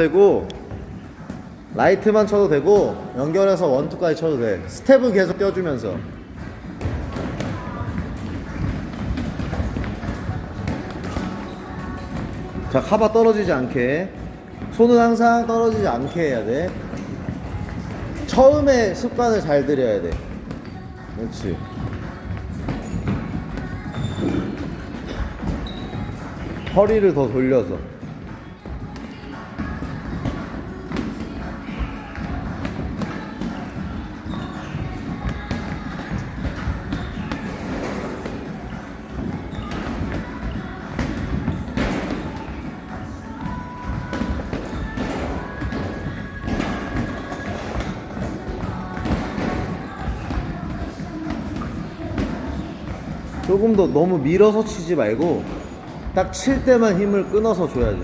되고 라이트만 쳐도 되고 연결해서 원투까지 쳐도 돼. 스텝은 계속 껴주면서. 자 카바 떨어지지 않게. 손은 항상 떨어지지 않게 해야 돼. 처음에 습관을 잘 들여야 돼. 그렇지. 허리를 더 돌려서 조금 더 너무 밀어서 치지 말고 딱 칠 때만 힘을 끊어서 줘야 돼.